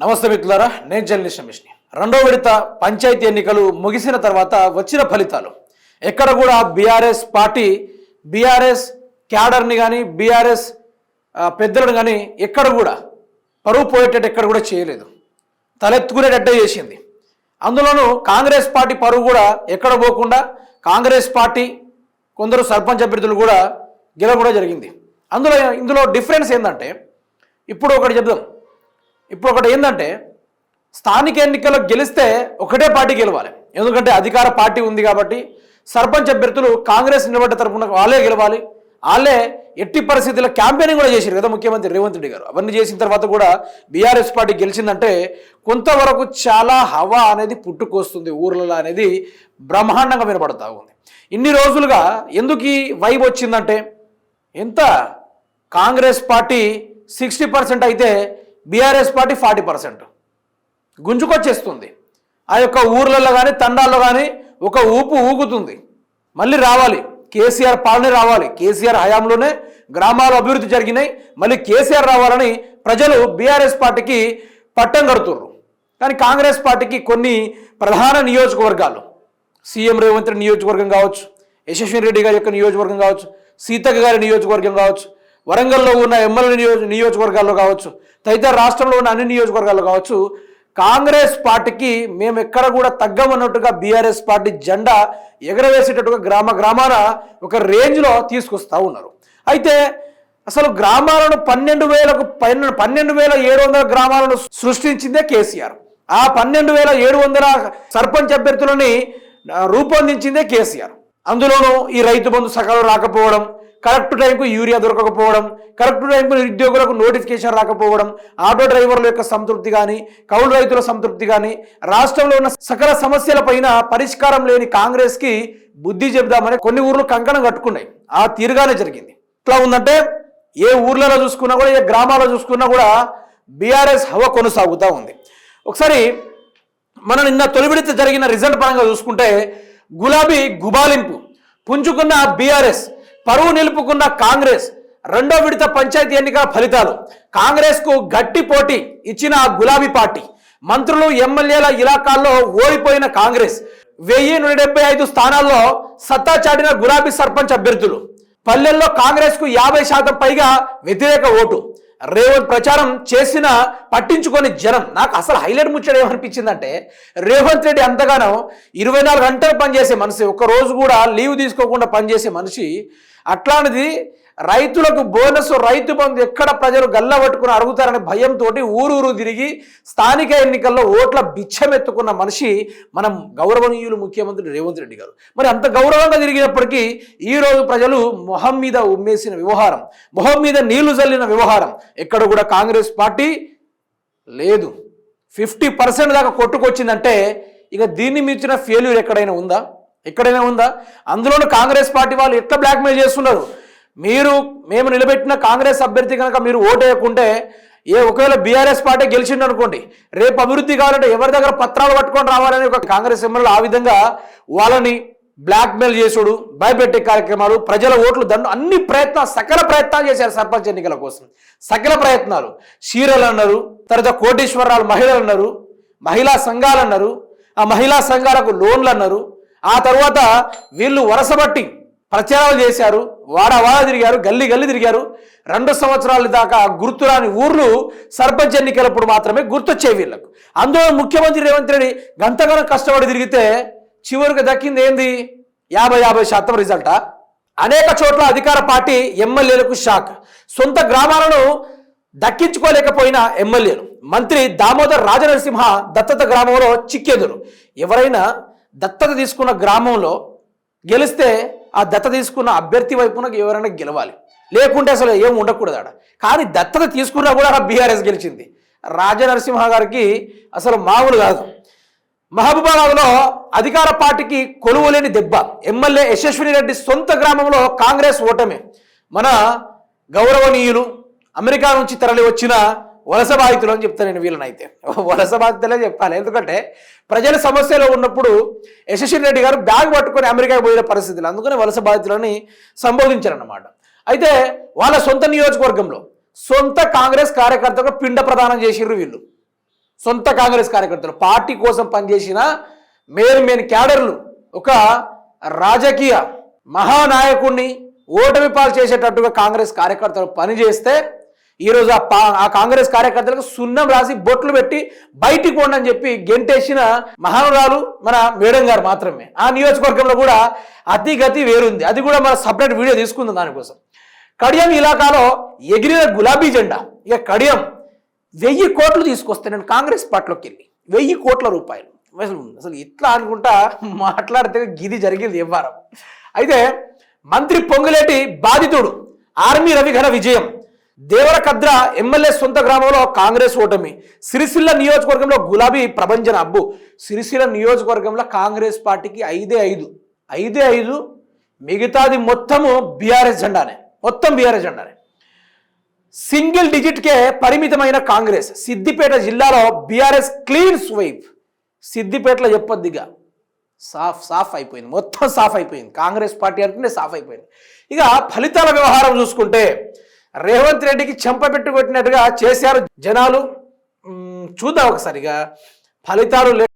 నమస్తే మిత్రులారా నేను జర్నలిస్ట్ రమేష్ని. రెండో విడత పంచాయతీ ఎన్నికలు ముగిసిన తర్వాత వచ్చిన ఫలితాలు. ఎక్కడ కూడా బీఆర్ఎస్ పార్టీ బీఆర్ఎస్ క్యాడర్ని కానీ బీఆర్ఎస్ పెద్దలను కానీ ఎక్కడ కూడా పరువు పోయేటట్టు ఎక్కడ కూడా చేయలేదు. తలెత్తుకునేటట్టే చేసింది. అందులోనూ కాంగ్రెస్ పార్టీ పరువు కూడా ఎక్కడ పోకుండా కాంగ్రెస్ పార్టీ కొందరు సర్పంచ్ అభ్యర్థులు కూడా గెలవడం జరిగింది. అందులో ఇందులో డిఫరెన్స్ ఏంటంటే ఇప్పుడు ఒకటి చెప్దాం. ఇప్పుడు ఒకటి ఏంటంటే స్థానిక ఎన్నికల్లో గెలిస్తే ఒకటే పార్టీ గెలవాలి. ఎందుకంటే అధికార పార్టీ ఉంది కాబట్టి సర్పంచ్ అభ్యర్థులు కాంగ్రెస్ నిలబడ్డ తరపున వాళ్ళే గెలవాలి. వాళ్ళే ఎట్టి పరిస్థితుల్లో క్యాంపెయినింగ్ కూడా చేశారు కదా ముఖ్యమంత్రి రేవంత్ రెడ్డి గారు. అవన్నీ చేసిన తర్వాత కూడా బీఆర్ఎస్ పార్టీ గెలిచిందంటే కొంతవరకు చాలా హవా అనేది పుట్టుకొస్తుంది ఊర్లలో అనేది బ్రహ్మాండంగా వినపడతా ఉంది. ఇన్ని రోజులుగా ఎందుకు ఈ వైబ్ వచ్చిందంటే ఎంత కాంగ్రెస్ పార్టీ సిక్స్టీ పర్సెంట్ అయితే బీఆర్ఎస్ పార్టీ ఫార్టీ పర్సెంట్. గుంజుకొచ్చేస్తుంది. ఆ యొక్క ఊర్లలో కానీ తండాల్లో కానీ ఒక ఊపు ఊగుతుంది. మళ్ళీ రావాలి. కేసీఆర్ పాలనే రావాలి. కేసీఆర్ హయాంలోనే గ్రామాలు అభివృద్ధి జరిగినాయి. మళ్ళీ కేసీఆర్ రావాలని ప్రజలు బీఆర్ఎస్ పార్టీకి పట్టం కడుతుర్రు. కానీ కాంగ్రెస్ పార్టీకి కొన్ని ప్రధాన నియోజకవర్గాలు సీఎం రేవంత్ రెడ్డి నియోజకవర్గం కావచ్చు యశస్విని రెడ్డి గారి యొక్క నియోజకవర్గం కావచ్చు సీతక్క గారి నియోజకవర్గం కావచ్చు వరంగల్లో ఉన్న ఎమ్మెల్యే నియోజ నియోజకవర్గాల్లో కావచ్చు తదితర రాష్ట్రంలో ఉన్న అన్ని నియోజకవర్గాల్లో కావచ్చు కాంగ్రెస్ పార్టీకి మేము ఎక్కడ కూడా తగ్గమన్నట్టుగా బీఆర్ఎస్ పార్టీ జెండా ఎగరవేసేటట్టుగా గ్రామ గ్రామాల ఒక రేంజ్లో తీసుకొస్తా ఉన్నారు. అయితే అసలు గ్రామాలను పన్నెండు వేలకు పన్నెండు పన్నెండు వేల ఏడు వందల గ్రామాలను సృష్టించిందే కేసీఆర్. ఆ పన్నెండు వేల ఏడు వందల సర్పంచ్ అభ్యర్థులని రూపొందించిందే కేసీఆర్. అందులోనూ ఈ రైతు బంధు సకాలం రాకపోవడం కరెక్ట్ టైంకు యూరియా దొరకకపోవడం కరెక్ట్ టైంకు నిరుద్యోగులకు నోటిఫికేషన్ రాకపోవడం ఆటో డ్రైవర్ల యొక్క సంతృప్తి కానీ కౌలు రైతుల సంతృప్తి కానీ రాష్ట్రంలో ఉన్న సకల సమస్యలపైన పరిష్కారం లేని కాంగ్రెస్కి బుద్ధి చెబుదామని కొన్ని ఊర్లు కంకణం కట్టుకున్నాయి. ఆ తీరుగానే జరిగింది. ఎట్లా ఉందంటే ఏ ఊర్లలో చూసుకున్నా కూడా ఏ గ్రామాల్లో చూసుకున్నా కూడా బీఆర్ఎస్ హవ కొనసాగుతూ ఉంది. ఒకసారి మనం నిన్న తొలి విడత జరిగిన రిజల్ట్ పరంగా చూసుకుంటే గులాబీ గుబాలింపు పుంజుకున్న బీఆర్ఎస్ పరువు నిలుపుకున్న కాంగ్రెస్ రెండో విడత పంచాయతీ ఎన్నికల ఫలితాలు. కాంగ్రెస్కు గట్టి పోటీ ఇచ్చిన గులాబీ పార్టీ. మంత్రులు ఎమ్మెల్యేల ఇలాకాల్లో ఓడిపోయిన కాంగ్రెస్. వెయ్యి నూట డెబ్బై ఐదు స్థానాల్లో సత్తా చాటిన గులాబీ సర్పంచ్ అభ్యర్థులు. పల్లెల్లో కాంగ్రెస్కు యాభై శాతం పైగా వ్యతిరేక ఓటు. రేవంత్ ప్రచారం చేసిన పట్టించుకొని జనం. నాకు అసలు హైలైట్ ముచ్చడం ఏమనిపించిందంటే రేవంత్ రెడ్డి అంతగానో ఇరవై నాలుగు గంటలు పనిచేసే మనిషి ఒక రోజు కూడా లీవ్ తీసుకోకుండా పనిచేసే మనిషి అట్లాంటిది రైతులకు బోనస్ రైతు బంధు ఎక్కడ ప్రజలు గల్ల పట్టుకుని అడుగుతారనే భయంతో ఊరూరు తిరిగి స్థానిక ఎన్నికల్లో ఓట్ల బిచ్చమెత్తుకున్న మనిషి మనం గౌరవనీయులు ముఖ్యమంత్రి రేవంత్ రెడ్డి గారు. మరి అంత గౌరవంగా తిరిగినప్పటికీ ఈరోజు ప్రజలు మొహం మీద ఉమ్మేసిన వ్యవహారం మొహం మీద నీళ్ళు చల్లిన వ్యవహారం ఎక్కడ కూడా కాంగ్రెస్ పార్టీ లేదు. ఫిఫ్టీ పర్సెంట్ దాకా కొట్టుకొచ్చిందంటే ఇక దీన్ని మించిన ఫెయిల్యూర్ ఎక్కడైనా ఉందా? ఎక్కడైనా ఉందా? అందులోనూ కాంగ్రెస్ పార్టీ వాళ్ళు ఎట్లా బ్లాక్మెయిల్ చేస్తున్నారు? మీరు మేము నిలబెట్టిన కాంగ్రెస్ అభ్యర్థి కనుక మీరు ఓటేయకుంటే ఏ ఒకవేళ బీఆర్ఎస్ పార్టీ గెలిచిండు అనుకోండి రేపు అభివృద్ధి కావాలంటే ఎవరి దగ్గర పత్రాలు పట్టుకొని రావాలని ఒక కాంగ్రెస్ ఎమ్మెల్యేలు ఆ విధంగా వాళ్ళని బ్లాక్మెయిల్ చేసుడు భయపెట్టే కార్యక్రమాలు ప్రజల ఓట్లు దండు అన్ని ప్రయత్నాలు సకల ప్రయత్నాలు చేశారు సర్పంచ్ ఎన్నికల కోసం. సకల ప్రయత్నాలు. చీరలు అన్నారు తర్వాత కోటేశ్వరరాలు మహిళలు అన్నారు మహిళా సంఘాలు అన్నారు ఆ మహిళా సంఘాలకు లోన్లు అన్నారు ఆ తర్వాత వీళ్ళు వరసబట్టి ప్రచారాలు చేశారు వాడ వాడ తిరిగారు గల్లీ గల్లీ తిరిగారు. రెండు సంవత్సరాల దాకా గుర్తురాని ఊర్లు సర్పంచ్ ఎన్నికలప్పుడు మాత్రమే గుర్తొచ్చే వీళ్ళకు. అందులో ముఖ్యమంత్రి రేవంత్ రెడ్డి గంతగానో కష్టపడి తిరిగితే చివరికి దక్కింది ఏంది? యాభై యాభై శాతం రిజల్టా? అనేక చోట్ల అధికార పార్టీ ఎమ్మెల్యేలకు షాక్. సొంత గ్రామాలను దక్కించుకోలేకపోయిన ఎమ్మెల్యేలు. మంత్రి దామోదర్ రాజనరసింహ దత్తత గ్రామంలో చిక్కేదురు. ఎవరైనా దత్తత తీసుకున్న గ్రామంలో గెలిస్తే ఆ దత్త తీసుకున్న అభ్యర్థి వైపున ఎవరైనా గెలవాలి. లేకుంటే అసలు ఏం ఉండకూడదు ఆడ. కానీ దత్తత తీసుకున్నా కూడా బీఆర్ఎస్ గెలిచింది. రాజనరసింహ గారికి అసలు మామూలు కాదు. మహబూబాబాద్లో అధికార పార్టీకి కొలువలేని దెబ్బ. ఎమ్మెల్యే యశస్విని రెడ్డి సొంత గ్రామంలో కాంగ్రెస్ ఓటమి. మన గౌరవనీయులు అమెరికా నుంచి తరలి వచ్చిన వలస బాధితులు అని చెప్తాను నేను వీళ్ళనైతే. వలస బాధితులే చెప్పాలి. ఎందుకంటే ప్రజల సమస్యలో ఉన్నప్పుడు యశస్వి రెడ్డి గారు బ్యాగ్ పట్టుకొని అమెరికాకి పోయిన పరిస్థితులు. అందుకని వలస బాధితులని సంబోధించారన్నమాట. అయితే వాళ్ళ సొంత నియోజకవర్గంలో సొంత కాంగ్రెస్ కార్యకర్తకు పిండ ప్రదానం చేసిర్రు వీళ్ళు. సొంత కాంగ్రెస్ కార్యకర్తలు. పార్టీ కోసం పనిచేసిన మేన్ మేన్ క్యాడర్లు ఒక రాజకీయ మహానాయకుడిని ఓటమి పాలు చేసేటట్టుగా కాంగ్రెస్ కార్యకర్తలు పనిచేస్తే ఈరోజు ఆ పా ఆ కాంగ్రెస్ కార్యకర్తలకు సున్నం రాసి బొట్లు పెట్టి బయటికి పోండి అని చెప్పి గెంటేసిన మహానురాలు మన మేడం గారు మాత్రమే. ఆ నియోజకవర్గంలో కూడా అతి గతి వేరుంది. అది కూడా మన సపరేట్ వీడియో తీసుకుందాం దానికోసం. కడియం ఇలాకాలో ఎగిరిన గులాబీ జెండా. ఇక కడియం వెయ్యి కోట్లు తీసుకొస్తే నేను కాంగ్రెస్ పార్టీలోకి వెళ్ళి. వెయ్యి కోట్ల రూపాయలు. అసలు అసలు ఇట్లా అనుకుంటా మాట్లాడితే గిది జరిగింది ఇవ్వారం అయితే మంత్రి పొంగులేటి బాధితుడు ఆర్మీ రవి ఘన విజయం. దేవరకద్ర ఎమ్మెల్యే సొంత గ్రామంలో కాంగ్రెస్ ఓటమి సిరిసిల్ల నియోజకవర్గంలో గులాబీ ప్రభంజన అబ్బు. సిరిసిల్ల నియోజకవర్గంలో కాంగ్రెస్ పార్టీకి ఐదే ఐదు. ఐదే ఐదు మిగతాది మొత్తము బీఆర్ఎస్ జెండానే. మొత్తం బీఆర్ఎస్ జెండానే. సింగిల్ డిజిట్కే పరిమితమైన కాంగ్రెస్. సిద్దిపేట జిల్లాలో బీఆర్ఎస్ క్లీన్ స్వైప్. సిద్దిపేటలో చెప్పొద్దిగా సాఫ్ సాఫ్ అయిపోయింది. మొత్తం సాఫ్ అయిపోయింది. కాంగ్రెస్ పార్టీ అంటేనే సాఫ్ అయిపోయింది. ఇక ఫలితాల వ్యవహారం చూసుకుంటే రేవంత్ రెడ్డికి చెంప కొట్టినట్టుగా చేశారు జనాలు. చూద్దాం ఒకసారిగా. ఫలితాలు లే-